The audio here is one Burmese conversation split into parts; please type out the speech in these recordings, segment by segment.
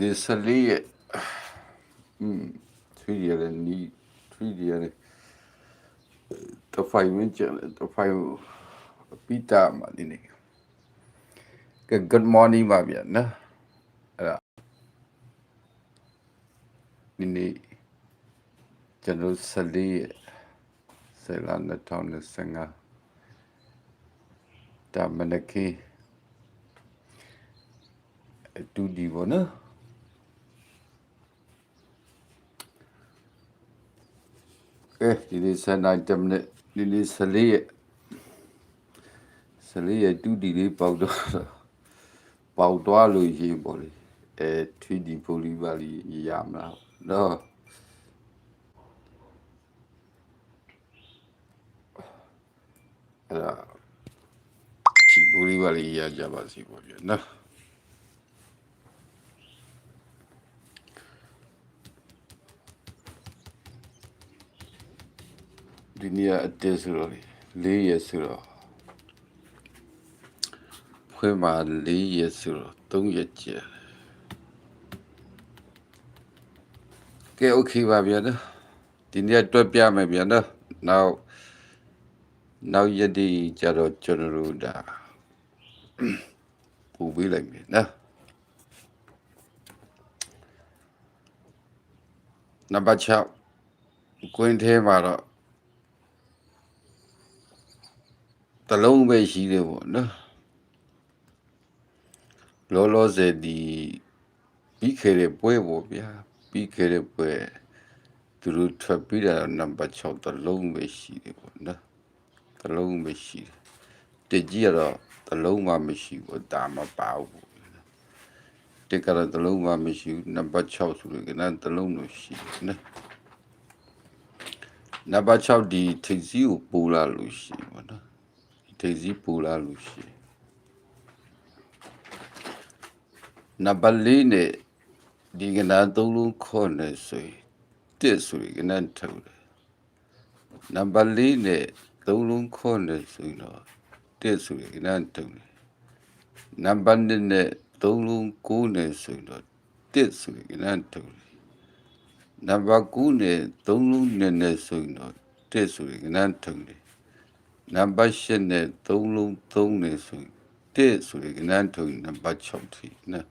ဒီစလေးရဲ့อืมသူရတဲ့နီးသူရတဲ့တဖိုင်ဝင်ကျန်တဖိုင်ပီတာမဒီနေက good morning ပါဗျာနော်အဲ့ဒါဒီနေ့ကျွန်တော်စလေးရဲ့ဆယ်လ2025ဒါမနကေအတူဒီဘောနော် ကဲဒီနေ့ဆန်နိုင်10မိနစ်ဒီနေ့ဆလေးရဲ့ဆလေးရဲ့တူဒီလေးပေါက်တော့ပေါက်သွားလို့ရေးပေါ့လေအဲ 3D ပိုလီပါလီရမလားနော်အဲ့ဒါဒီပိုလီပါလီရကြပါစီပေါ့ဗျာနော် ဒီနေ့အတက်ဆိုတော့လေလေးရက်ဆိုတော့ဖွင့်မှာလေးရက်ဆိုတော့သုံးရက်ကြာကဲโอเคပါဗျာနော်ဒီနေ့တွက်ပြမယ်ဗျာနော်နောက်နောက်ရက်ဒီကြတော့ကျွန်တော်တို့ဒါပူပေးလိုက်မယ်နော်နံပါတ်6ကွင်းထဲမှာတော့ တလုံးပဲရှိတယ်ပေါ့နော်လောလောဆယ်ဒီပြီးခဲ့တဲ့ပွဲပေါ့ဗျာပြီးခဲ့တဲ့ပွဲသူတို့ထွက်ပြီးတာနံပါတ်6တလုံးပဲရှိတယ်ပေါ့နော်တလုံးပဲရှိတယ်တကြီးကတော့တလုံးမှမရှိဘူးဒါမပါဘူးတကတော့တလုံးမှမရှိဘူးနံပါတ်6ဆိုလို့ကနတလုံးလို့ရှိတယ်နော်နံပါတ်6ဒီထိပ်စီးကိုပို့လာလို့ရှိတယ်ပေါ့နော် ဒေစီပူလာလို့ရှိရင်နံပါတ်၄နဲ့ဒီကနာသုံးလုံးခေါ်နေဆိုရင်တစ်ဆိုရင်ကနန်းထုတ်တယ်နံပါတ်၄နဲ့သုံးလုံးခေါ်နေဆိုရင်တော့တစ်ဆိုရင်ကနန်းထုတ်တယ်နံပါတ်၂နဲ့သုံးလုံးကိုးနေဆိုရင်တော့တစ်ဆိုရင်ကနန်းထုတ်တယ်နံပါတ်9နဲ့သုံးလုံးနဲ့နဲ့ဆိုရင်တော့တစ်ဆိုရင်ကနန်းထုတ်တယ် နံပါတ်8နဲ့3လုံး3နဲ့ဆိုရင်1ဆိုရင်ကနန်းထုံနံပါတ်6ထိနော်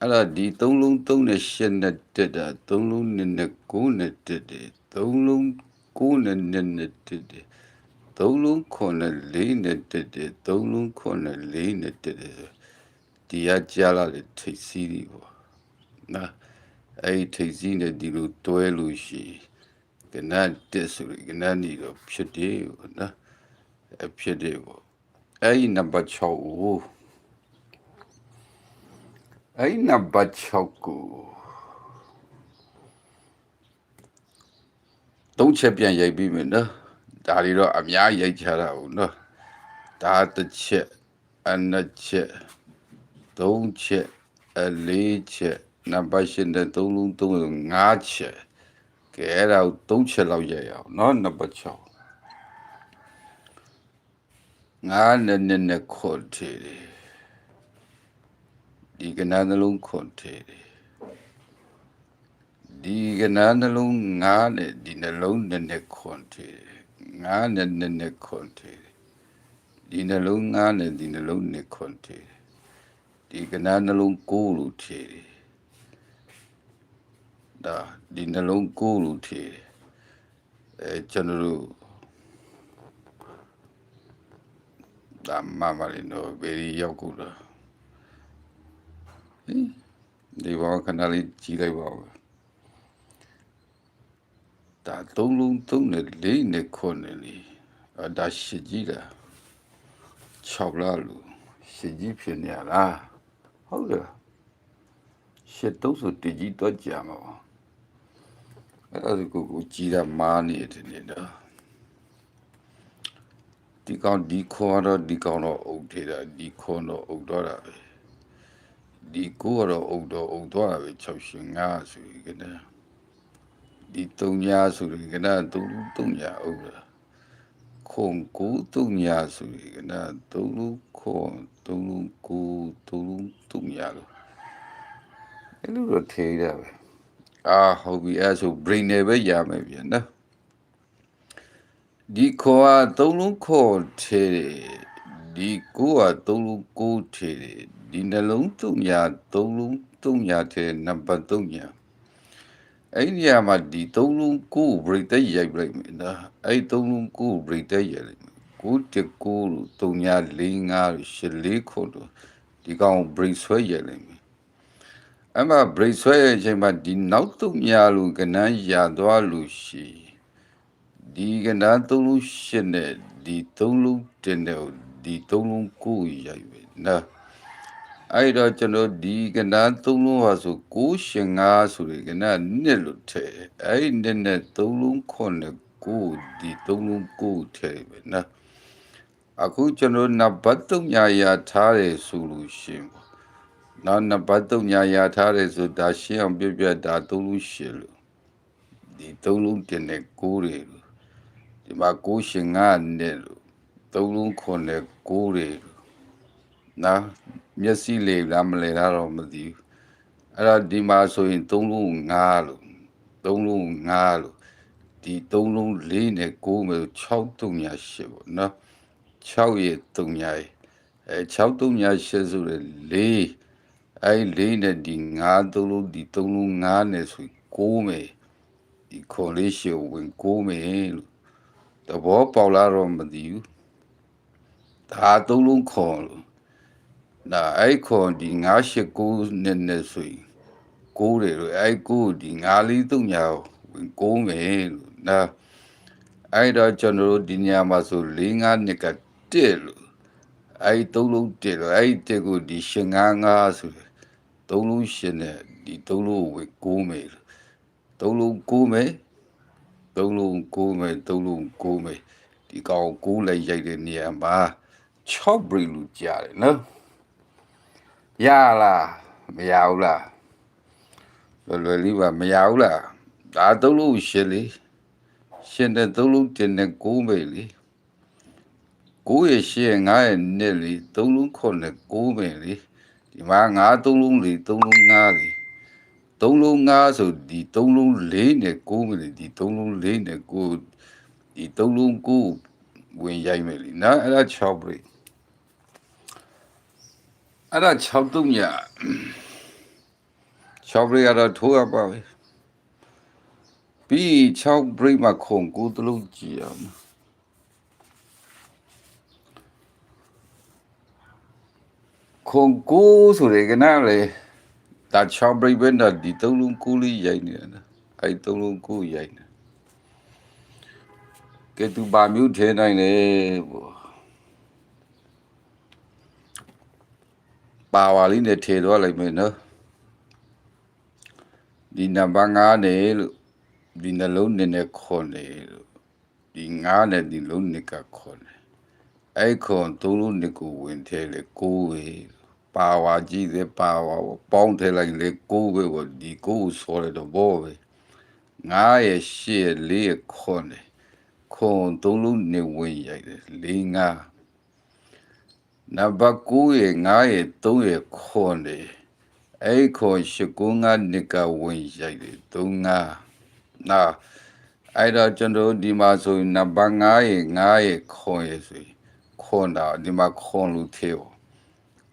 အဲ့ဒါဒီ3လုံး3နဲ့8နဲ့တက်တာ3လုံးနဲ့နဲ့9နဲ့တက်တယ်3လုံး9နဲ့နဲ့နဲ့တက်တယ်3လုံး9နဲ့4နဲ့တက်တယ်3လုံး9နဲ့4နဲ့တက်တယ်ဒီကကြားလာတဲ့ထိပ်စီးတွေပေါ့နော်အဲ့ဒီထိပ်စီးနဲ့ဒီလိုတွဲလို့ရှိရင် ကနန်းတက်ဆိုရင်ကနန်းနေတော့ဖြစ်တယ်ပေါ့နော်အဖြစ်တယ်ပေါ့အဲ့ဒီနံပါတ်6ကိုအဲ့ဒီနံပါတ်6ကိုသုံးချက်ပြန်ရိုက်ပြီးမယ်နော်ဒါတွေတော့အများရိုက်ချတာဘူးနော်ဒါတစ်ချက်အနှစ်ချက်သုံးချက်အလေးချက်နံပါတ်8နဲ့3လုံး3လုံး5ချက် ကဲအဲ့ဒါကို3ချက်လောက်ရိုက်အောင်နော်နံပါတ်6ငါနဲ့နဲ့နဲ့ခွန်ထေတယ်ဒီကနာနှလုံးခွန်ထေတယ်ဒီကနာနှလုံးငါနဲ့ဒီနှလုံးနဲ့နဲ့ခွန်ထေတယ်ငါနဲ့နဲ့နဲ့ခွန်ထေတယ်ဒီနှလုံးငါနဲ့ဒီနှလုံးနဲ့ခွန်ထေတယ်ဒီကနာနှလုံးကိုလို့ထေတယ် ဒါဒီနှလုံးကိုလို့ထေတယ်အဲကျွန်တော်တို့ဒါမှမလေးတော့ဘယ်ရောက်ကုန်တော့ဟင်ဒီဘောခဏလေးကြည့်လိုက်ပါဦးဒါသုံးလုံးသုံးနဲ့လေးနဲ့ခွန်းနဲ့လေအဒါရှိကြီးလား6လားလူရှိကြီးဖြစ်နေရလားဟုတ်လားရှစ်တုံးဆိုတကြီးတော့ကြာမှာပါ အဲ့ဒါကိုကိုကြည်တာမားနေတယ်နေတော့ဒီကောင်ဒီခေါ်တော့ဒီကောင်တော့အုပ်ထေတာဒီခေါ်တော့အုပ်တော့တာပဲဒီကိုကတော့အုပ်တော့အုပ်တော့တာပဲ6ရှင်5ဆိုရင်ကနဒီ3ညာဆိုရင်ကန3 3ညာအုပ်တာခုံကို3ညာဆိုရင်ကန3လူခုံ3လူကို3လူ3ညာလို့အဲ့လိုတော့ထေးရပဲ အာဟုတ်ပြီအဲ့ဆို brain နဲ့ပဲရမယ်ပြန်နော်ဒီခေါ်ကသုံးလုံးခေါ်ထေးတယ်ဒီကိုကသုံးလုံးကိုထေးတယ်ဒီနှလုံးသုံးညာသုံးလုံးသုံးညာထဲနံပါတ်3ညာအဲ့ဒီနေရာမှာဒီသုံးလုံးကို break တက်ရိုက်လိုက်မယ်နော်အဲ့သုံးလုံးကို break တက်ရိုက်လိုက်မယ်ကိုတက်ကိုလို့သုံးညာ၄၅ရှစ်လေးခုလို့ဒီကောင် break ဆွဲရိုက်လိုက်မယ် အဲ့မှာ break ဆွဲရဲ့အချိန်မှာဒီနောက်သုံးညာလို့ကနန်းရသွားလို့ရှိရင်ဒီကနန်းသုံးလုံးရှစ်နဲ့ဒီသုံးလုံးတင်တဲ့ဒီသုံးလုံးကိုရိုက်ပဲနော်အဲ့တော့ကျွန်တော်ဒီကဏ္ဍသုံးလုံးဟာဆို6ရှင်5ဆိုရယ်ကဏ္ဍနှစ်လို့ထည့်အဲ့ဒီနှစ်နဲ့သုံးလုံးခွန်းနဲ့9ဒီသုံးလုံး9ထည့်ပဲနော်အခုကျွန်တော်နံပါတ်3ညာရထားတယ်ဆိုလို့ရှင်ပေါ့ နောက်နံပါတ်3ညာရထားတယ်ဆိုဒါရှင်းအောင်ပြပြဒါသုံးလုံးရှင်လို့ဒီသုံးလုံးတင်တဲ့9တွေလို့ဒီမှာ6ရှင်5နဲ့လို့သုံးလုံးခွန်းနဲ့9တွေလို့နော်မျက်စိလေလားမလဲလားတော့မသိဘူးအဲ့တော့ဒီမှာဆိုရင်3လုံး5လို့3လုံး5လို့ဒီ3လုံး4နဲ့9မျိုး6 3ညာ8ပေါ့နော်6ရဲ့3ညာရဲ့အဲ6 3ညာ8ဆိုရယ်4 အဲ4နဲ့ဒီ5 3လုံးဒီ3လုံး5နဲ့ဆို9မယ်ဒီခေါ်လေးရှေဝင်9မယ်လို့သဘောပေါက်လာတော့မသိဘူးဒါ3လုံးခေါ်လို့ဒါအဲ့ခွန်ဒီ989နဲ့နဲ့ဆိုရင်ကိုးတယ်လို့အဲ့ကိုးဒီ943ညာဝင်ကိုးမယ်လို့ဒါအဲ့တော့ကျွန်တော်တို့ဒီညမှာဆို45နှစ်ကတက်လို့အဲ့သုံးလုံးတက်လို့အဲ့တက်ကိုဒီရှင်55ဆိုတယ် သုံးလုံးရှင်နဲ့ဒီသုံးလုံးဝင်ကိုးမယ်လို့သုံးလုံးကိုးမယ်သုံးလုံးကိုးမယ်သုံးလုံးကိုးမယ်ဒီကောင်ကိုးလိုက်ရိုက်တဲ့နေရာမှာ6ဘရီလူကြားတယ်နော်ရလားမရဘူးလားလွယ်လွယ်လေးပါမရဘူးလားဒါသုံးလို့ရှင်းလေရှင်းတဲ့သုံးလို့တင်တဲ့ကိုးမေလေကိုးရရှင်းငါရဲ့နဲ့လေသုံးလုံးခွန်နဲ့ကိုးမေလေ ဒီမှာငါသုံးလုံးလေသုံးလုံးငါလေသုံးလုံးငါဆိုဒီသုံးလုံးလေးနဲ့ကိုးမေလေဒီသုံးလုံးလေးနဲ့ကိုးဒီသုံးလုံးကိုးဝင်ရိုက်မယ်လေနော်အဲ့ဒါ6 break အဲ့ဒါ6တုံးညာ6 break ကတော့ထိုးရပါပဲပြီး6 break မှာခုံကိုတလုံးကြည့်အောင် ခုံကိုဆိုရယ်ကနလေဒါ6 break ပဲတော့ဒီသုံးလုံးကိုလေးရိုက်နေတာနော်အဲ့သုံးလုံးကိုရိုက်နေကဲသူပါမျိုးထဲနိုင်လေဘောပါဝါလေးနဲ့ထည့်သွားလိုက်မယ်နော်ဒီနံပါတ်9နဲ့လို့ဒီနှလုံးနဲ့နဲ့ခွန်နေလို့ဒီ9နဲ့ဒီလုံးနဲ့ကခွန်နေအဲ့ခွန်သုံးလုံးနဲ့ကိုဝင်ထဲလေကိုးဝေ ပါဝါကြီးတဲ့ပါဝါပေါင်းထဲလိုက်လေကိုးဝေကိုဒီကိုးဆိုရတော့ဘောပဲ9ရဲ့10ရဲ့4ရဲ့ခွန်နေခွန်သုံးလုံးနဲ့ဝင်ရိုက်တယ်4 5နံပါတ်9ရဲ့9ရဲ့3ရဲ့ခွန်နေအဲ့ခွန်ရှိကုန်းကနိကဝင်ရိုက်တယ်3 5နာအဲ့တော့ကျွန်တော်ဒီမှာဆိုရင်နံပါတ်9ရဲ့9ရဲ့ခွန်ရဲ့ဆိုရင်ခွန်တာဒီမှာခွန်လို့သေးပေါ့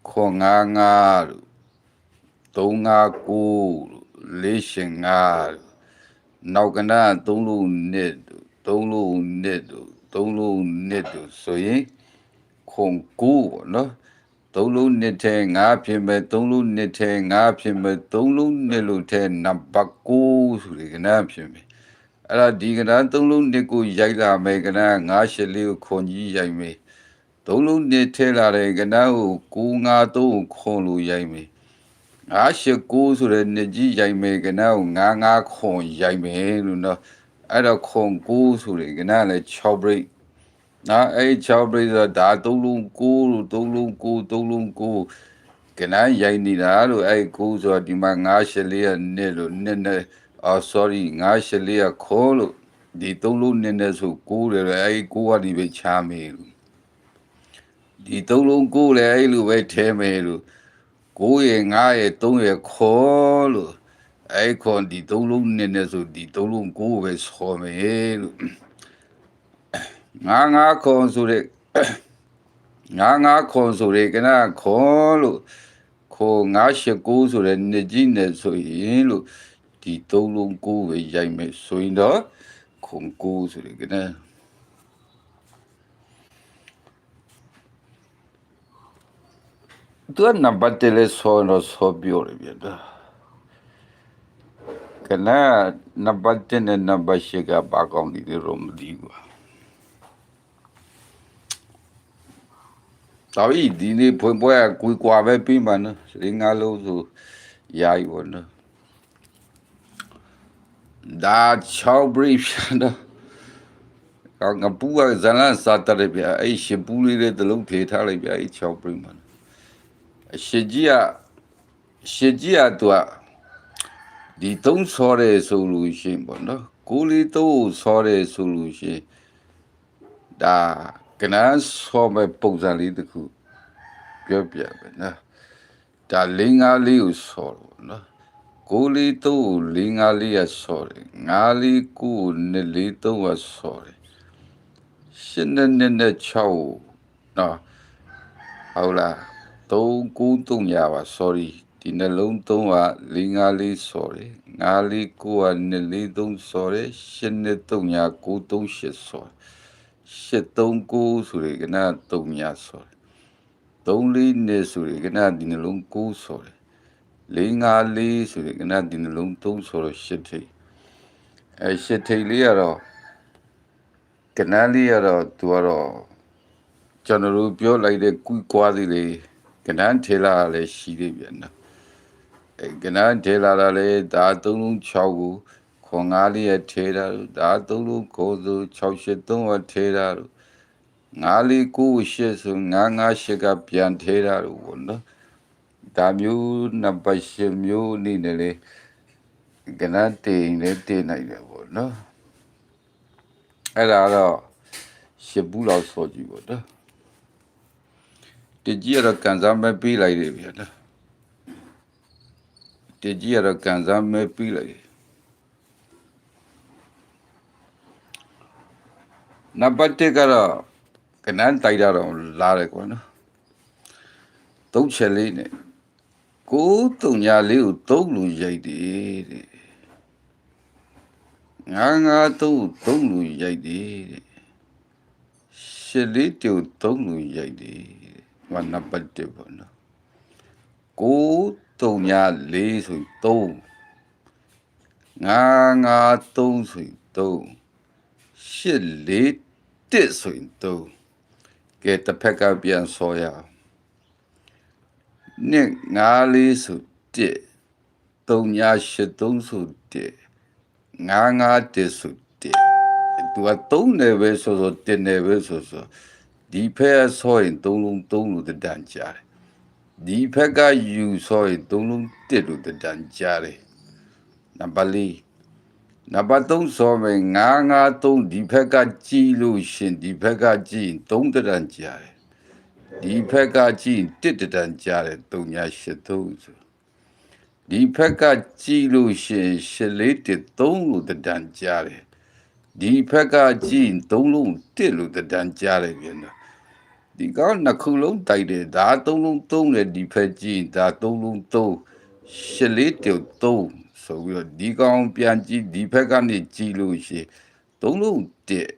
ခွန်9 5လို့3 5 9လို့4ရှင်5လို့နောက်ကနာ3လို့နှစ်3လို့နှစ်3လို့နှစ်ဆိုရင်ခွန်ကိုပေါ့နော်သုံးလုံးနှစ်ထဲငါဖြစ်မဲ့သုံးလုံးနှစ်ထဲငါဖြစ်မဲ့သုံးလုံးနှစ်လို့ထဲနံပါတ်9ဆိုလေကနာဖြစ်မယ်အဲ့ဒါဒီကနာသုံးလုံးနှစ်ကိုရိုက်လာမယ်ကနာငါရှစ်လေးကိုခွန်ကြီးရိုက်မယ် သုံးလုံးနှစ်ထဲလာတဲ့ကနာကို9 5 3ကိုခွန်လို့ရိုက်မယ်ငါရှစ်9ဆိုတဲ့နှစ်ကြီးရိုက်မယ်ကနာကို9 5ခွန်ရိုက်မယ်လို့နော်အဲ့တော့ခွန်9ဆိုလေကနာလည်း6 break နော်အဲ့6ပြိဿဒါ3လုံး9လို့3လုံး9 3လုံး9ကနန်းရိုက်နေတာလို့အဲ့9ဆိုတော့ဒီမှာ9ရှလေးရနှစ်လို့နှစ်နဲ့အော် sorry 9ရှလေးရခေါ်လို့ဒီ3လုံးနှစ်နဲ့ဆို9တယ်အဲ့9ကဒီပဲချားမေလို့ ဒီ3လုံး9လေအဲ့လိုပဲထဲမယ်လို့ကိုရယ်ငါရယ်သုံးရယ်ခေါ်လို့အဲ့ခွန်ဒီသုံးလုံးနဲ့နဲ့ဆိုဒီသုံးလုံးကိုပဲဆော်မယ်လို့ငါငါခွန်ဆိုတဲ့ငါငါခွန်ဆိုတဲ့ကနခေါ်လို့ခေါ်ငါရှိကိုဆိုတဲ့နေကြီးနဲ့ဆိုရင်လို့ဒီသုံးလုံးကိုပဲရိုက်မယ်ဆိုရင်တော့ခွန်ကိုဆိုတဲ့ကန သူကနံပါတ်တယ်လဲဆောတော့ဆောပြောရပြန်တော့ကနနံပါတ်10နဲ့နံပါတ်10ကဘာကောင်းဒီလိုမသိဘူးတော်ပြီဒီနေ့ဖွင့်ပွဲကွေကွာပဲပြီးမှနော်စင်္ဂါလုံးဆိုယာယူပါနော်ဒါ6 brief နော်ကောင်ကပူကဇလန်စာတရပြအဲ့ရှပူလေးတွေတလုံးထေထားလိုက်ပြအဲ့6 brief မှာ အရှိကြီးကရှစ်ကြီးကသူကဒီသုံးဆောရဲဆိုလို့ရှိရင်ပေါ့နော်ကိုလေးသုံးဆောရဲဆိုလို့ရှိရင်ဒါကနန်းဆောမဲ့ပုံစံလေးတစ်ခုပြောပြပဲနော်ဒါလင်းကားလေးကိုဆောတော့နော်ကိုလေးသုံးလင်းကားလေးရဆောတယ်ငါးလေးကိုနှစ်လေးသုံးကဆောတယ်ရှင်းနဲ့နဲ့နဲ့6နော်ဟုတ်လား 3 9 3ရပါ sorry ဒီနှလုံး3က4 5လေး sorry 5လေး9က2လေး3 sorry 8နဲ့3ညာ9 3 8 sorry 8 3 9ဆိုရကနာ3ညာ sorry 3လေးနဲ့ဆိုရကနာဒီနှလုံး9 sorry 4 5လေးဆိုရကနာဒီနှလုံး3ဆိုတော့8ထိပ်အဲ8ထိပ်လေးကတော့ကနာလေးကတော့သူကတော့ကျွန်တော်တို့ပြောလိုက်တဲ့ကုကွားစီလေး ကနန်းထေလာလည်းရှိသေးပြန်နော်အဲကနန်းထေလာလည်းဒါ3လုံး6ကိုခွန်၅လေးရထေတာဒါ3လုံးကိုဆို683ဝထေတာငါးလေးကိုရှစ်ဆိုငါးငါးရှစ်ကပြန်ထေတာလို့ပေါ့နော်ဒါမျိုးနံပါတ်၈မျိုးအနေနဲ့လေကနန်းတင်လည်းတင်နိုင်တယ်ပေါ့နော်အဲ့ဒါတော့ရှစ်ဘူးလောက်ဆိုကြည့်ပေါ့နော် တကြီးရတော့ကန်စားမဲ့ပြီးလိုက်တယ်ဗျာနော်တကြီးရတော့ကန်စားမဲ့ပြီးလိုက်တယ်နံပါတ်1ကတော့ကနန်းတိုက်တာတော့လာတယ်ကွာနော်သုံးချက်လေးနဲ့ကိုတုံညာလေးကိုသုံးလူရိုက်တယ်တဲ့ငါငါသုံးသုံးလူရိုက်တယ်တဲ့ရှစ်လေးတူသုံးလူရိုက်တယ် မနံပါတ်1ပေါ့နော်ကိုတုံညာလေးဆို3ငါငါ3ဆို3ရှစ်လေး1ဆို3ကဲတစ်ဖက်ကပြန်ဆောရအောင်နှစ်ငါလေးဆို1တုံညာရှစ်3ဆို1ငါငါ1ဆို1သူက3နယ်ပဲဆိုဆို1နယ်ပဲဆိုဆို ဒီဖက်ဆောရင်3လုံး3လို့တန်ကြားတယ်ဒီဖက်ကယူဆောရင်3လုံး1လို့တန်ကြားတယ်နံပါတ်၄နံပါတ်3ဆောမယ်953ဒီဖက်ကကြည်လို့ရှင်ဒီဖက်ကကြည်3တန်ကြားတယ်ဒီဖက်ကကြည်1တန်ကြားတယ်3ညာ83ဆိုဒီဖက်ကကြည်လို့ရှင်ရှလေး1 3လို့တန်ကြားတယ်ဒီဖက်ကကြည်3လုံး1လို့တန်ကြားတယ်ပြန်တော့ ဒီကောင်နှစ်ခုလုံးတိုက်တယ်ဒါသုံးလုံးသုံးတယ်ဒီဖက်ကြည့်ဒါသုံးလုံးသုံးရှစ်လေးတူသုံးဆိုပြီးတော့ဒီကောင်ပြန်ကြည့်ဒီဖက်ကနေကြည့်လို့ရှိသုံးလုံးတက်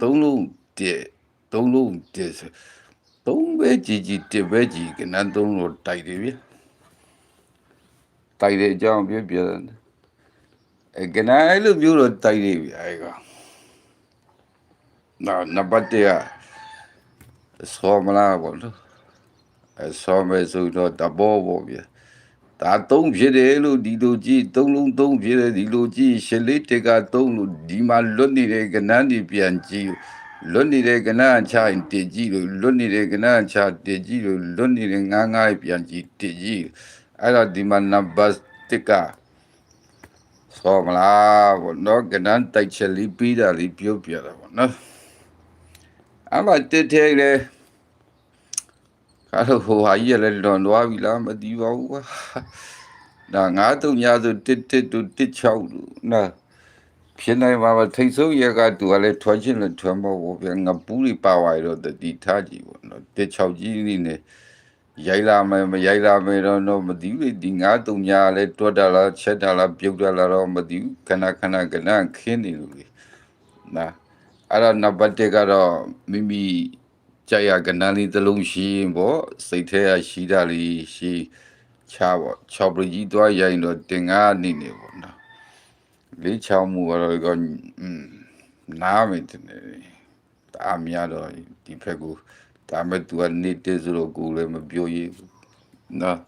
သုံးလုံးတက်သုံးလုံးတက်ဆိုသုံးပဲကြည့်ကြည့်တက်ပဲကြည့်ကနန်းသုံးလို့တိုက်တယ်ဗျတိုက်တဲ့အကြောင်းပြပြတယ်အဲကနန်းအဲ့လိုမျိုးတော့တိုက်တယ်ဗျအဲကောင်နော်နံပါတ်1 ကဆောမလားပေါ့နော်အဲဆောမဲဆိုတော့တဘောပေါ့ဗျာဒါသုံးဖြစ်တယ်လို့ဒီလိုကြည့်သုံးလုံးသုံးဖြစ်တယ်ဒီလိုကြည့်ရှစ်လေးတကသုံးလို့ဒီမှာလွတ်နေတဲ့ကနန်းဒီပြန်ကြည့်လွတ်နေတဲ့ကနန်းချရင်တည်ကြည့်လို့လွတ်နေတဲ့ကနန်းချတည်ကြည့်လို့လွတ်နေတဲ့ငားငားပြန်ကြည့်တည်ကြည့်အဲ့တော့ဒီမှာနံပါတ်1ကဆောမလားဘောနော်ကနန်းတိုက်ချက်လေးပြီးတာလေးပြောပြတာပေါ့နော် အမတက်ထဲလေအဲ့တော့ဟိုဟာကြီးကလည်းလွန်သွားပြီလားမသိပါဘူးကွာဒါငါးတုံညာဆိုတစ်တစ်တူတစ်ချောက်လူနာဖြစ်နိုင်ပါမထိတ်ဆုံးရကတူကလည်းထွားချင်းလည်းထွားမဟုတ်ဗျာငါပူးလိပါဝါရတော့တတိထားကြည့်ပေါ့နော်တစ်ချောက်ကြီးနေနေရိုက်လာမယ်မရိုက်လာမယ်တော့တော့မသိဘူးလေဒီငါးတုံညာလည်းတွတ်တာလားချက်တာလားပြုတ်တာလားတော့မသိဘူးခဏခဏခဏခင်းနေလို့လေနာ အဲ့တော့နံပါတ်1ကတော့မိမိကြရကနန်းလေးတစ်လုံးရှိရင်ပေါ့စိတ်ထဲရရှိတာလေးရှိချပေါ့6ပကြီးသွားရိုင်းတော့တင်ကားနေနေပေါ့နော်လေးချောင်းမှုကတော့ကอืมနားမယ်တင်တယ်ဒါများတော့ဒီဖက်ကိုဒါမဲ့သူကနေတည်းဆိုတော့ကိုလည်းမပြောရဘူးနော်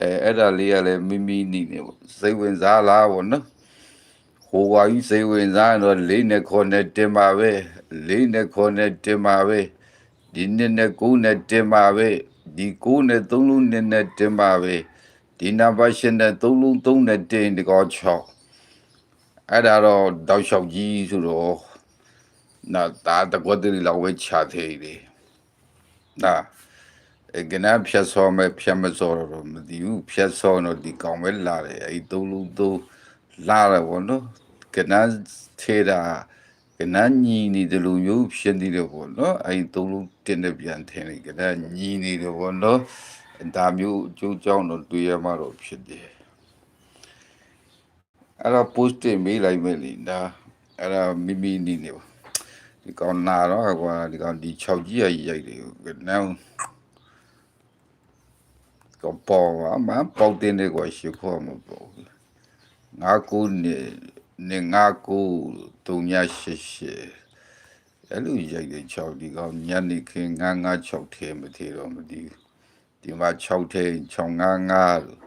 အဲအဲ့ဒါလေးကလည်းမိမိနေနေပေါ့စိတ်ဝင်စားလားပေါ့နော် ဟိုဝါကြီးစိတ်ဝင်စားရင်တော့လေးနဲ့ခေါ်နဲ့တင်ပါပဲလေးနဲ့ခေါ်နဲ့တင်ပါပဲဒီနှစ်နဲ့ကိုးနဲ့တင်ပါပဲဒီကိုးနဲ့သုံးလုံးနဲ့နဲ့တင်ပါပဲဒီနံပါတ်ရှင်နဲ့သုံးလုံးသုံးနဲ့တင်ဒီကော6အဲ့ဒါတော့တောက်လျှောက်ကြီးဆိုတော့နာတာတကွက်တည်းလောက်ဝဲချသေးတယ်နာအဲကနဖြတ်စောမယ်ဖြတ်မစောတော့မသိဘူးဖြတ်စောတော့ဒီကောင်ပဲလာတယ်အဲ့သုံးလုံးသုံးလာတယ်ဘောနော် ကနထေတာကနညီနေတယ်လို့မျိုးဖြစ်နေတယ်ဘောနော်အဲ့သုံးလုံးတင်းနေပြန်ထင်တယ်ကနညီနေတယ်ဘောနော်ဒါမျိုးအကျိုးကြောင့်တော့တွေ့ရမှာတော့ဖြစ်တယ်အဲ့တော့ post တင်မေးလိုက်မယ်လေဒါအဲ့ဒါမိမိနေနေပါဒီကောင်နာတော့ကွာဒီကောင်ဒီ6ကြီးရရိုက်တယ်ကနကောင်ပေါ်အမပေါက်တင်တယ်ကွာရှ िख ောမပေါ့ငါကူနေ နေငါကူတုံညာရှရှအဲ့လိုရိုက်တယ်6ဒီကောင်ညနေခင်းငါငါ6ထဲမထေတော့မသိဘူးဒီမှာ6ထဲ6ငါငါလို့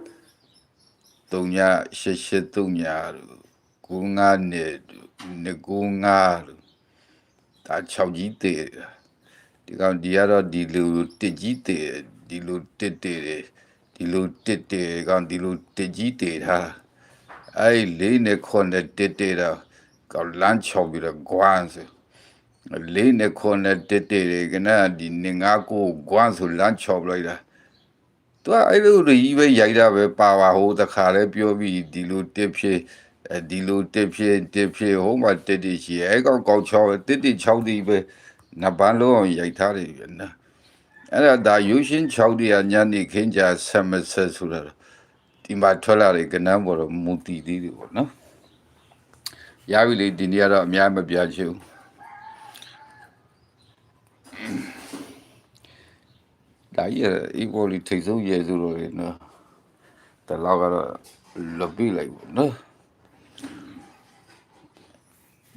တုံညာရှစ်ရှစ်တုံညာလို့ကိုငါနဲ့ငကိုငါလို့ဒါ6ကြီးတည်တာဒီကောင်ဒီကတော့ဒီလိုတစ်ကြီးတည်ဒီလိုတစ်တည်တယ်ဒီလိုတစ်တည်ကောင်ဒီလိုတစ်ကြီးတည်တာ အဲ့လေးနဲ့ခွန်နဲ့တစ်တည်တာကောင်လမ်းချောက်ပြီးတော့ဂွမ်းဆိုလေးနဲ့ခွန်နဲ့တစ်တည်တယ်ကနဒီနေငါကိုဂွမ်းဆိုလမ်းချောက်လိုက်တာသူကအဲ့လိုကြီးပဲရိုက်တာပဲပါပါဟိုတခါလဲပြောပြီးဒီလိုတစ်ဖြစ်အဲဒီလိုတစ်ဖြစ်တစ်ဖြစ်ဟိုမှာတစ်တစ်ရှိအဲကောက်ကောက်ချောတစ်တစ်6ဒီပဲနပန်းလုံးအောင်ရိုက်ထားတယ်ဗျနော်အဲ့ဒါဒါယူရှင်း6ဒီကညနေခင်းကြဆက်မဆက်ဆိုတာ ဒီမှာထွက်လာတဲ့ကနန်းပေါ်တော့မူတီသေးတယ်ပေါ့နော်ရပြီလေဒီနေ့ကတော့အများမပြချင်ဘူးဒါကြီးအေးပေါ်လီထိတ်ဆုံးရဲဆိုတော့လေနော်တလောက်ကတော့လပိလိုက်ပေါ့နော်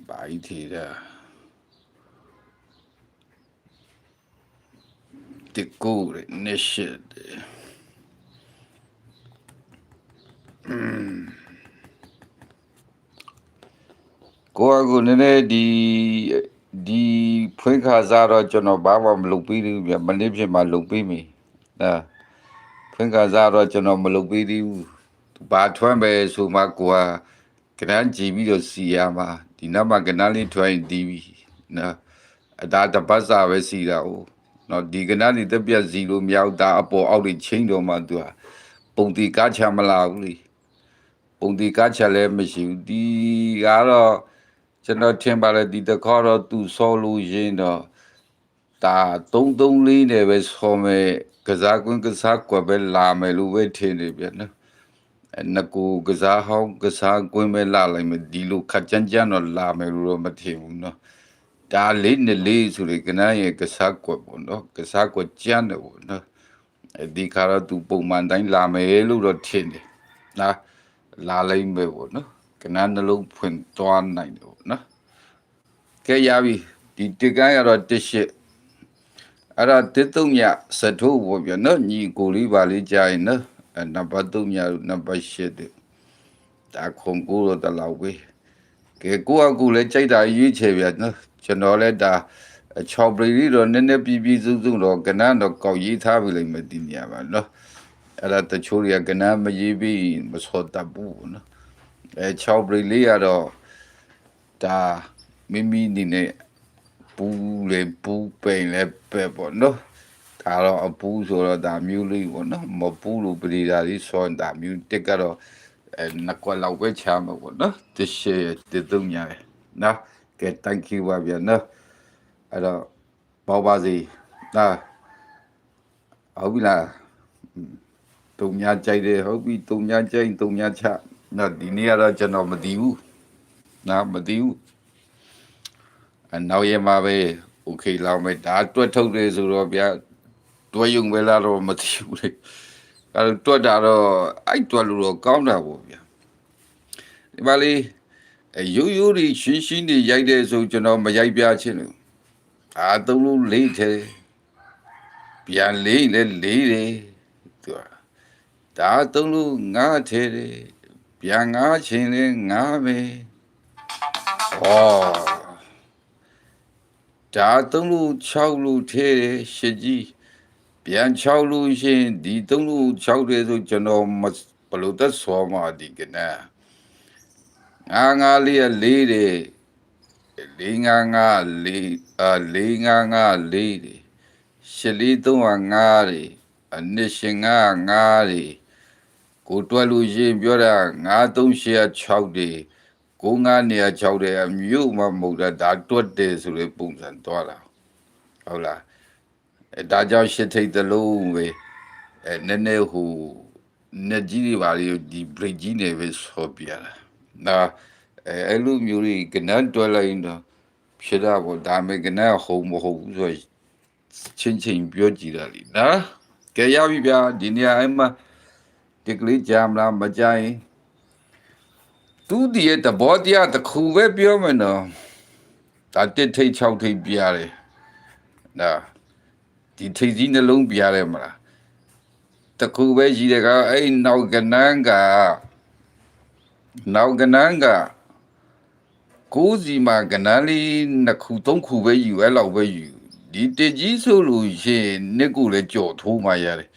ဘာကြီးထီတာတကူရနေရှစ် ကိုအကူနည်းနည်းဒီဒီဖွင့်ခါစားတော့ကျွန်တော်ဘာမှမလုပ်ပြီးဘူးဗျမနေ့ဖြစ်မှလုပ်ပြီးပြီနာဖွင့်ခါစားတော့ကျွန်တော်မလုပ်ပြီးသေးဘူးဘာထွန်းပဲဆိုမှကိုကကနန်းကြည့်ပြီးတော့စီရမှာဒီနောက်မှကနန်းလေးထွန်းရင်တီးပြီနာအဒါတပတ်စာပဲစီတာ哦နော်ဒီကနန်းလေးတက်ပြက်စီလို့မရောက်တာအပေါ်အောက်လေးချင်းတော့မှသူကပုံတီကားချမလာဘူးလေ ပုံတီကားချလည်းမရှိဘူးဒီကတော့ကျွန်တော်ထင်ပါလေဒီတခါတော့သူစောလို့ရင်းတော့ဒါ334နဲ့ပဲစောမယ်ကစားကွင်းကစားကွက်ပဲလာမယ်လို့ပဲထင်နေပြန်နော်အဲနကူကစားဟောင်းကစားကွင်းပဲလာလိုက်မယ်ဒီလိုခက်ကြမ်းကြမ်းတော့လာမယ်လို့တော့မထင်ဘူးနော်ဒါလေးနဲ့လေးဆိုလေကနန်းရဲ့ကစားကွက်ပေါ့နော်ကစားကွက်ကြမ်းတယ်ပေါ့နော်အဲဒီခါတော့သူပုံမှန်တိုင်းလာမယ်လို့တော့ထင်တယ်နော် လာလိုက်မယ်ပေါ့နော်ကနန်းနှလုံးဖွင့်သွားနိုင်တယ်ပေါ့နော်ကဲရပြီဒီတကန်းရတော့တစ်ရှစ်အဲ့ဒါတစ်သုံးညစထိုးပေါ့ဗျာနော်ညီကိုလေးပါလေးကြာရင်နော်အဲနံပါတ်3ညနံပါတ်8တဲ့ဒါခုံကိုတော့တလောက်ပဲကဲကိုကကိုလည်းကြိုက်တာရွေးချယ်ဗျာနော်ကျွန်တော်လည်းဒါ6ပရီတော့နည်းနည်းပြီးပြီးစုစုတော့ကနန်းတော့ကောက်ရေးထားပြီလိမ့်မယ်ဒီနေရာမှာနော် အဲ့ဒါတချို့တွေကကနန်းမရေးပြီးမစောတတ်ဘူးနော်အဲ6ပရီလေးကတော့ဒါမိမိနေနဲ့ပူလေပူပိန်လေပဲပေါ့နော်ဒါတော့အပူဆိုတော့ဒါမျိုးလေးပေါ့နော်မပူလို့ပရိဒါလေးဆောင်းဒါမျိုးတက်ကတော့အဲနှစ်ကွက်လောက်ပဲချားမှာပေါ့နော်တရှိတသုံးညာပဲနော်ကဲ thank you ပါဗျာနော်အဲ့တော့ပေါ့ပါစီဒါဟုတ်ပြီလား တုံညာကြိုက်တယ်ဟုတ်ပြီတုံညာကြိုက်တုံညာချနော်ဒီနေ့ကတော့ကျွန်တော်မသိဘူးနော်မသိဘူးအနောက်ရမှာပဲ okay လောက်မယ်ဒါတွက်ထုတ်တယ်ဆိုတော့ဗျာတွက်ယုံပဲလားတော့မသိဘူးလေအဲတော့တွက်တာတော့အဲ့တွက်လို့တော့ကောင်းတာပေါ့ဗျာဒီပါလေးအဲရိုးရိုးတွေရှင်းရှင်းတွေရိုက်တယ်ဆိုကျွန်တော်မရိုက်ပြချင်းလို့အာသုံးလို့လေးတယ်ပြန်လေးလဲလေးတယ်သူက ဒါသုံးလို့ငါထဲတယ်ပြန်ငါချင်းလဲငါပဲဩဒါသုံးလို့6လို့ထဲတယ်ရှစ်ကြီးပြန်6လို့ရှရင်ဒီသုံးလို့6တယ်ဆိုကျွန်တော်မဘယ်လို့သက်ဆောမှဒီကနငါငါလေးရလေးတယ်လေးငါငါလေးအာလေးငါငါလေးတယ်ရှစ်လေးသုံးဟာငါတယ်အနစ်ရှင်ငါငါတယ် ကိုတွက်လို့ရှရင်ပြောတာငါ3 6 6တယ်ကိုငါနေရာ6တယ်အမြို့မှာမဟုတ်တာဒါတွက်တယ်ဆိုလေပုံစံသွားတာဟုတ်လားအဲဒါကြောင့်ရှစ်ထိတ်သလုံးပဲအဲနည်းနည်းဟိုနေကြီးတွေပါလေဒီ break ကြီးနေပဲဆောပြတာနာအဲအဲ့လိုမျိုးတွေကနန်းတွက်လိုက်ရင်တော့ဖြစ်တာပေါ့ဒါမဲ့ကနန်းဟုံမဟုတ်ဘူးဆိုချင်းချင်းပြောကြည့်တာလीနော်ကဲရပြီဗျာဒီနေရာအဲ့မှာ ဒီကလေးကြာမလားမကြိုင်သူဒီရဲ့တဘောတရားတစ်ခုပဲပြောမယ်နော်ဒါတစ်ထိတ်၆ထိတ်ပြရတယ်နော်ဒီထိတ်ကြီးနှလုံးပြရတယ်မလားတခုပဲရှိတယ်ကအဲ့နောက်ကနန်းကနောက်ကနန်းကကိုးစီမှာကနန်းလေးနှစ်ခုသုံးခုပဲယူအဲ့လောက်ပဲယူဒီတကြီးဆိုလို့ရှိရင်နှစ်ခုလည်းကြော်ထိုးမှရတယ်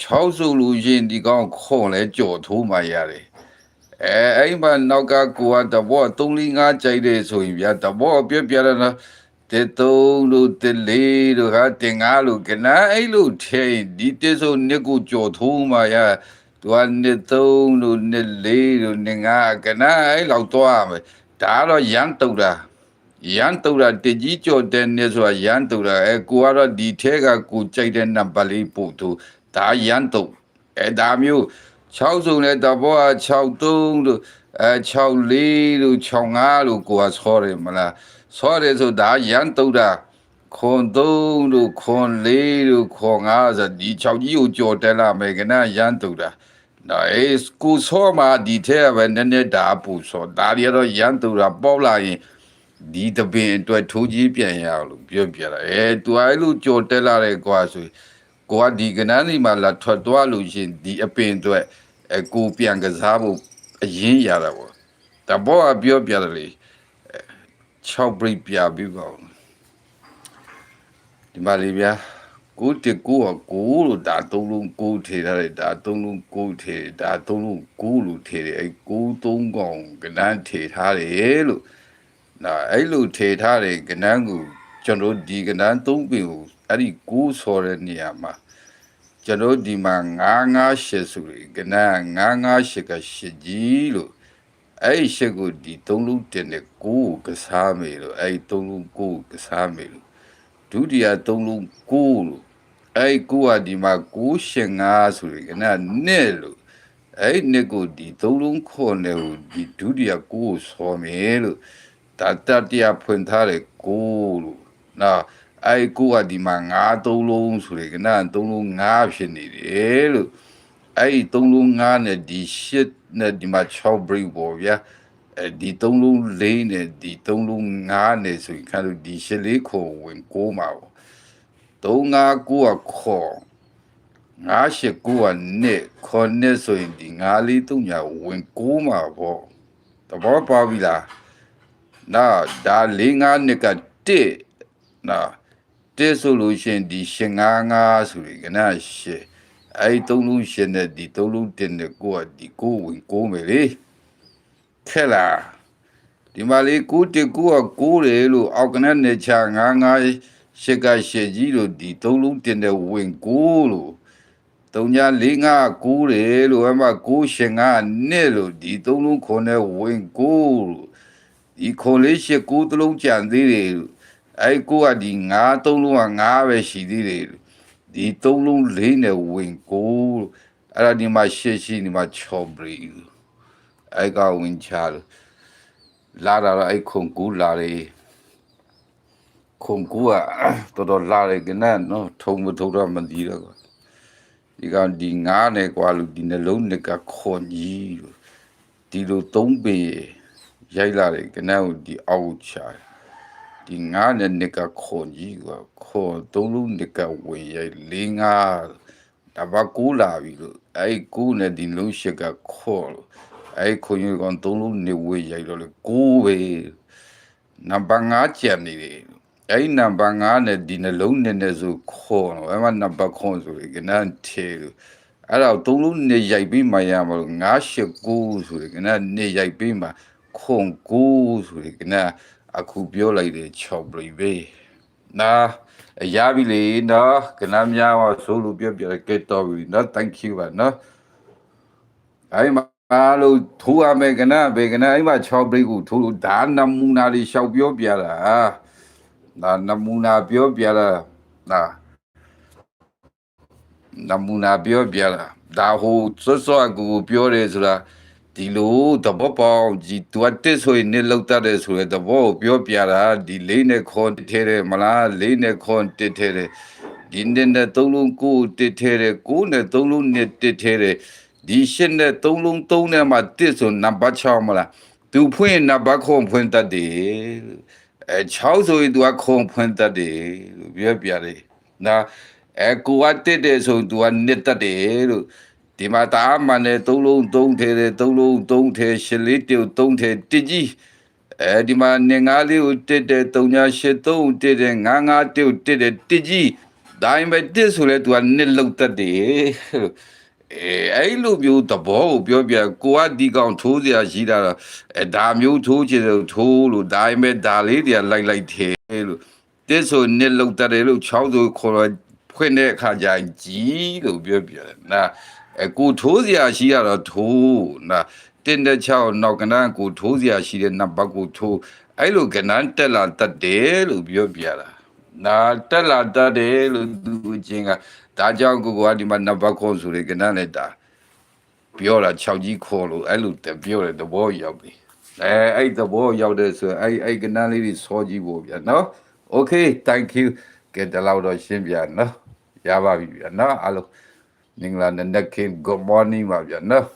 6ဆိုလို့ရှိရင်ဒီကောင်ခွန်လည်းကြော်ထိုးမှရတယ်အဲအဲ့မှာနောက်ကကိုကတဘော3 4 5ကြိုက်တယ်ဆိုရင်ဗျာတဘောပြပြရတာတေသုံးလို့တေလေးတို့ဟာတင်ငါလို့ကနအဲ့လိုထဲဒီတေဆိုနှစ်ကိုကြော်ထိုးမှရသူကနှစ်သုံးလို့နှစ်လေးလို့နှစ်ငါကနအဲ့လောက်သွားမယ်ဒါကတော့ရမ်းတုတ်တာရန်တူတာတကြီးကြော်တဲ့နေဆိုတာရန်တူတာအဲကိုကတော့ဒီထဲကကိုကြိုက်တဲ့နံပါတ်လေးပို့သူ ဒါရန်တူအဲဒါမျိုး6စုံနဲ့တဘောက6 3လို့အဲ6 4လို့6 5လို့ကိုကဆောတယ်မလားဆောတယ်ဆိုဒါရန်တူတာခွန်3လို့ခွန်4လို့ခွန်5ဆိုဒီ6ကြီးကိုကြော်တက်လာမယ်ကနရန်တူတာနော်အဲကိုဆောမှာဒီထဲကပဲနည်းနည်းဒါပူဆောဒါတွေတော့ရန်တူတာပေါက်လာရင်ဒီတပင်အတွက်ထိုးကြီးပြန်ရအောင်လို့ပြောပြတာအဲသူအဲ့လိုကြော်တက်လာတဲ့ကွာဆိုရင် ကိုကဒီကနန်းစီမှာလာထွက်သွားလို့ရှင်ဒီအပင်အတွက်အဲကိုပြန်ကစားဖို့အရင်ရတာပေါ့တဘောကပြောပြတယ်လေ6 break ပြပြီးပါဦးဒီမှာလေဗျာကိုတကိုကကိုလို့ဒါသုံးလုံးကိုထေထားတယ်ဒါသုံးလုံးကိုထေဒါသုံးလုံးကိုလို့ထေတယ်အဲကိုသုံးကောင်ကနန်းထေထားတယ်လို့နော်အဲ့လိုထေထားတဲ့ကနန်းကိုကျွန်တော်ဒီကနန်းသုံးပင်ကို အဲ့ဒီကိုဆော်တဲ့နေရာမှာကျွန်တော်ဒီမှာ958ဆိုရယ်ကနန်း958ကရှစ်ကြီးလို့အဲ့ဒီရှစ်ကိုဒီသုံးလုံးတင်တဲ့ကိုကစားမေလို့အဲ့ဒီသုံးလုံးကိုကစားမေလို့ဒုတိယသုံးလုံးကိုလို့အဲ့ကိုကဒီမှာ985ဆိုရယ်ကနန်းနဲ့လို့အဲ့နှစ်ကိုဒီသုံးလုံးခေါ်နေကိုဒီဒုတိယကိုဆော်မေလို့ဒါတတရားဖွင့်ထားတဲ့ကိုလို့နော် အဲ့ကိုကဒီမှာ9သုံးလုံးဆိုရယ်ကနသုံးလုံး9ဖြစ်နေတယ်လို့အဲ့သုံးလုံး9နဲ့ဒီ8နဲ့ဒီမှာ6 break ပေါ်ဗျာအဲဒီသုံးလုံး4နဲ့ဒီသုံးလုံး9နဲ့ဆိုရင်ခါလို့ဒီ8လေးခေါ်ဝင်ကိုမှာပေါ့3 5 9ကခေါ်ငါရှိကိုကနဲ့ခေါ်နဲ့ဆိုရင်ဒီငါလေးတုံညာဝင်ကိုမှာပေါ့သဘောပေါက်ပြီလားနော်ဒါ၄၅နှစ်ကတစ်နော် တစ်ဆိုလို့ရှင်ဒီရှင်၅၅ဆိုရင်ကနရှင်အဲ့သုံးလုံးရှင်နဲ့ဒီသုံးလုံးတင်တဲ့ကိုကဒီကိုဝင်ကိုမယ်လေခဲလားဒီမှာလေးကိုတစ်ကိုကကိုတယ်လို့အောက်ကနဲ့နေချာ၅၅ရှစ်ကရှစ်ကြီးလို့ဒီသုံးလုံးတင်တဲ့ဝင်ကိုလို့တုံညာ၄၅ကိုတယ်လို့အမကိုရှင်ကနှစ်လို့ဒီသုံးလုံးခွန်တဲ့ဝင်ကိုလို့ဒီခွန်လေးရှစ်ကိုသလုံးကြံသေးတယ်လို့ အဲ့ကိုကဒီငါးသုံးလုံးကငါးပဲရှိသေးတယ်လို့ဒီသုံးလုံးလေးနဲ့ဝင်ကိုလို့အဲ့ဒါဒီမှာရှစ်ရှိဒီမှာချော်ပရီလို့အဲ့ကဝင်ချလို့လာတာတော့အဲ့ခွန်ကူလာတယ်ခုံကူကတော်တော်လာတယ်ကနနော်ထုံမထုံတော့မသိတော့ကွာဒီကဒီငားနဲ့ကွာလူဒီနှလုံးနှစ်ကခွန်ကြီးလို့ဒီလိုသုံးပေရိုက်လာတယ်ကနကိုဒီအောက်ချာ ဒီငားနဲ့နှစ်ကခွန်ကြီးကွာခွန်သုံးလုံးနှစ်ကဝင်ရိုက်လေးငါးတဘာကူလာပြီလို့အဲ့ကူနဲ့ဒီလုံးရှစ်ကခွန်လို့အဲ့ခွန်ကြီးကောင်သုံးလုံးနှစ်ဝေးရိုက်တော့လေကိုပဲနံပါတ်5ကျန်နေတယ်အဲ့ဒီနံပါတ်5နဲ့ဒီနှလုံးနဲ့နဲ့ဆိုခေါ်တော့အဲ့မှာနံပါတ်ခွန်ဆိုရင်ကနန်းထေလို့အဲ့တော့သုံးလုံးနေရိုက်ပြီးမှရမှာလို့989ဆိုရင်ကနန်းနေရိုက်ပြီးမှခွန်9ဆိုရင်ကနန်း အခုပြောလိုက်တယ်6ပြိပဲနာရပြီလေနော်ကနန်းများပါဆိုလို့ပြောပြကဲတော့ပြီနော် thank you ပါနော်အဲ့မှာအားလို့ထိုးရမယ်ကနဘေကနအဲ့မှာ6ပြိကိုထိုးလို့ဒါနမူနာလေးရှောက်ပြောပြတာဒါနမူနာပြောပြတာဒါနမူနာပြောပြတာဒါဟိုစွတ်စွတ်ကူပြောတယ်ဆိုတာ ဒီလိုတဘောပေါင်းဒီသူအတက်ဆိုရင်နေလောက်တတ်တယ်ဆိုရယ်တဘောကိုပြောပြတာဒီလေးနဲ့ခွန်တစ်ထဲတယ်မလားလေးနဲ့ခွန်တစ်ထဲတယ်ဒီနဲ့နဲ့သုံးလုံးကိုတစ်ထဲတယ်ကိုနဲ့သုံးလုံးနဲ့တစ်ထဲတယ်ဒီရှင်းတဲ့သုံးလုံးသုံးထဲမှာတစ်ဆိုနံပါတ်6မလားသူဖွင့်နံပါတ်ခွန်ဖွင့်တတ်တယ်လို့အဲ6ဆိုရင်သူကခွန်ဖွင့်တတ်တယ်လို့ပြောပြတယ်နာအဲကိုကတစ်တယ်ဆိုရင်သူကနှစ်တတ်တယ်လို့ ဒီမှာတာမန်နဲ့သုံးလုံးသုံးထဲတယ်သုံးလုံးသုံးထဲရှစ်လေး tiêu သုံးထဲတစ်ကြီးအဲဒီမှာနေငါးလေးကိုတစ်တယ်သုံးညာရှစ်သုံးတစ်တယ်ငါးငါး tiêu တစ်တယ်တစ်ကြီးဒါပေမဲ့တစ်ဆိုလဲသူကနှစ်လောက်တတ်တယ်လို့အဲအဲ့လိုမျိုးသဘောကိုပြောပြကိုကဒီကောင်ထိုးစရာရှိတာတော့အဲဒါမျိုးထိုးချင်တယ်ထိုးလို့ဒါပေမဲ့ဒါလေးတွေကလိုက်လိုက်သေးလို့တစ်ဆိုနှစ်လောက်တတ်တယ်လို့6ဆိုခေါ်တော့ဖွင့်တဲ့အခါကျရင်ကြီးလို့ပြောပြတယ်နာ အဲကိုထိုးစရာရှိရတော့ထိုးနာတင်းတဲ့6နောက်ကနန်းကိုထိုးစရာရှိတဲ့နံပါတ်ကိုထိုးအဲ့လိုကနန်းတက်လာတတ်တယ်လို့ပြောပြတာနာတက်လာတတ်တယ်လို့သူချင်းကဒါကြောင့်ကိုကဒီမှာနံပါတ်ခေါ်ဆိုရကနနဲ့တာပြောတာ6ကြီးခေါ်လို့အဲ့လိုတပြောတဲ့သဘောရောက်ပြီအဲအဲ့သဘောရောက်တဲ့ဆိုအဲ့အဲ့ကနလေးတွေစောကြည့်ဖို့ဗျာနော် okay thank you ကဲတလောက်တော့ရှင်းပြနော်ရပါပြီဗျာနော်အားလုံး မင်္ဂလာနံနက်ခင်း good morning ပါဗျာနော်